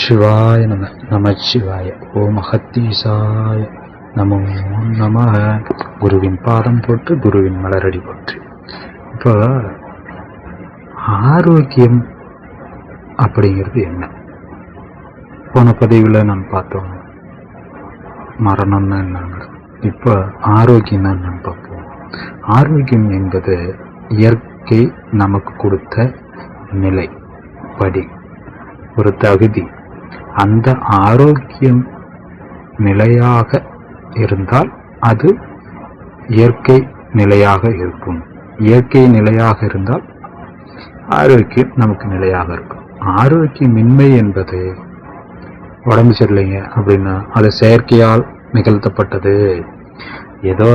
சிவாய நம நமச்சிவாய ஓம் அகத்தீசாய நமோ நம குருவின் பாதம் போற்று குருவின் மலரடி போற்று. இப்போ ஆரோக்கியம் அப்படிங்கிறது என்ன? போன பதிவில் நம்ம பார்த்தோம் மரணம்னா என்னங்க இப்போ ஆரோக்கியம்னா என்னன்னு பார்ப்போம். ஆரோக்கியம் என்பது இயற்கை நமக்கு கொடுத்த நிலை படி ஒரு தகுதி. அந்த ஆரோக்கியம் நிலையாக இருந்தால் அது இயற்கை நிலையாக இருக்கும். இயற்கை நிலையாக இருந்தால் ஆரோக்கியம் நமக்கு நிலையாக இருக்கும். ஆரோக்கியமின்மை என்பது உடம்பு சரியில்லைங்க அப்படின்னா அது செயற்கையால் நிகழ்த்தப்பட்டது. ஏதோ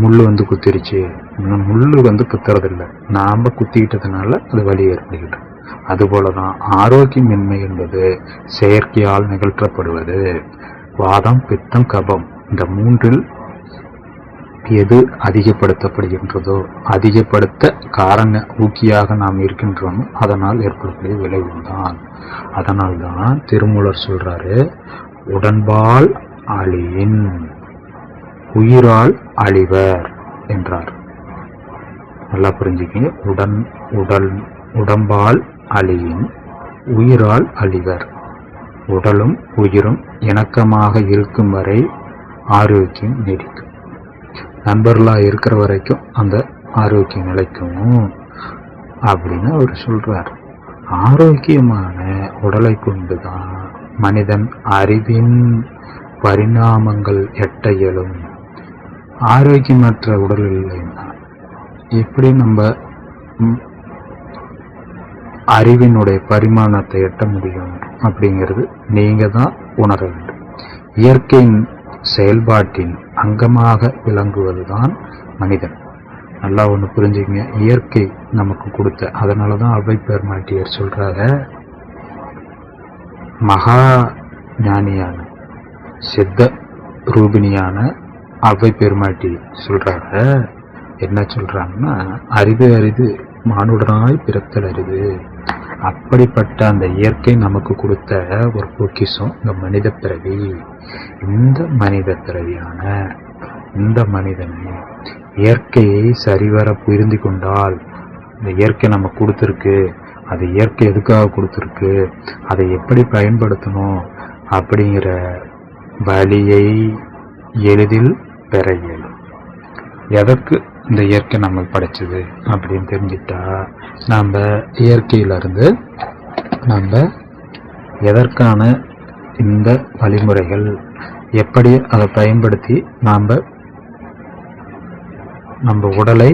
முள் வந்து குத்திருச்சு. முள் வந்து குத்துறதில்லை. நாம் குத்திக்கிட்டதுனால அது வலி ஏற்படுகிறது. அதுபோலதான் ஆரோக்கியமின்மை என்பது செயற்கையால் நிகழ்த்தப்படுவது. வாதம் பித்தம் கபம் இந்த மூன்றில் எது அதிகப்படுத்தப்படுகின்றதோ அதிகப்படுத்த காரண ஊக்கியாக நாம் இருக்கின்றோம் அதனால் ஏற்படக்கூடிய விளைவுதான். அதனால்தான் திருமூலர் சொல்றாரு உடன்பால் அழியின் உயிரால் அழிவர் என்றார். நல்லா புரிஞ்சுக்கிங்க. உடன் உடல் உடம்பால் அழியின் உயிரால் அழிவர். உடலும் உயிரும் இணக்கமாக இருக்கும் வரை ஆரோக்கியம் நீடிக்கும். நண்பர்களாக இருக்கிற வரைக்கும் அந்த ஆரோக்கியம் நிலைக்கும் அப்படின்னு அவர் சொல்கிறார் ஆரோக்கியமான உடலை கொண்டு தான் மனிதன் அறிவின் பரிணாமங்கள் எட்ட இயலும் ஆரோக்கியமற்ற உடல் இல்லைன்னா எப்படி நம்ம அறிவினுடைய பரிமாணத்தை எட்ட முடியும் அப்படிங்கிறது நீங்கள் தான் உணர வேண்டும். இயற்கையின் செயல்பாட்டின் அங்கமாக விளங்குவது தான் மனிதன். நல்லா ஒன்று புரிஞ்சுக்கங்க. இயற்கை நமக்கு கொடுத்த அதனால தான் அவை பெருமாட்டியர் சொல்கிறாங்க மகா ஞானியான சித்த ரூபினியான அவை பெருமாட்டி சொல்கிறாங்க என்ன சொல்கிறாங்கன்னா அரிது அரிது மானுடனாய் பிறத்தல் அரிது. அப்படிப்பட்ட அந்த இயற்கை நமக்கு கொடுத்த ஒரு பொக்கிஷம் இந்த மனித பிறவி. இந்த மனித பிறவியான இந்த மனிதனை இயற்கையை சரிவர புரிந்து கொண்டால் இந்த இயற்கை நம்ம கொடுத்துருக்கு. அது இயற்கை எதுக்காக கொடுத்துருக்கு? அதை எப்படி பயன்படுத்தணும்? அப்படிங்கிற வழியை எளிதில் பெற இயலும். எதற்கு இந்த இயற்கை நம்ம படைச்சது அப்படின்னு தெரிஞ்சிட்டா நாம் இயற்கையிலிருந்து நம்ம எதற்கான இந்த வழிமுறைகள் எப்படி அதை பயன்படுத்தி நாம் நம்ம உடலை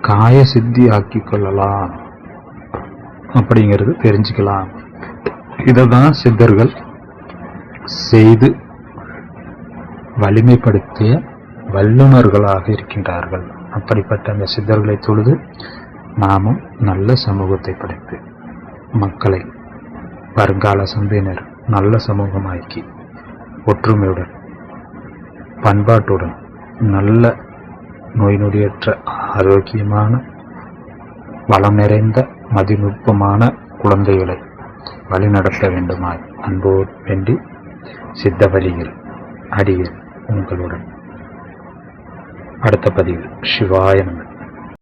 காய சித்தி ஆக்கி கொள்ளலாம் அப்படிங்கிறது தெரிஞ்சுக்கலாம். இதை தான் சித்தர்கள் செய்து வலிமைப்படுத்திய வல்லுநர்களாக இருக்கின்றார்கள். அப்படிப்பட்ட அந்த சித்தர்களை தொழுது நாமும் நல்ல சமூகத்தை படைத்து மக்களை வருங்கால சந்தையினர் நல்ல சமூகமாக்கி ஒற்றுமையுடன் பண்பாட்டுடன் நல்ல நோய் நொடியற்ற ஆரோக்கியமான வளம் நிறைந்த மதிநுட்பமான குழந்தைகளை வழிநடத்த வேண்டுமாய் அன்போ வேண்டி சித்த வழியில் அடியில் உங்களுடன். அடுத்த பதிவில் சிவாய நம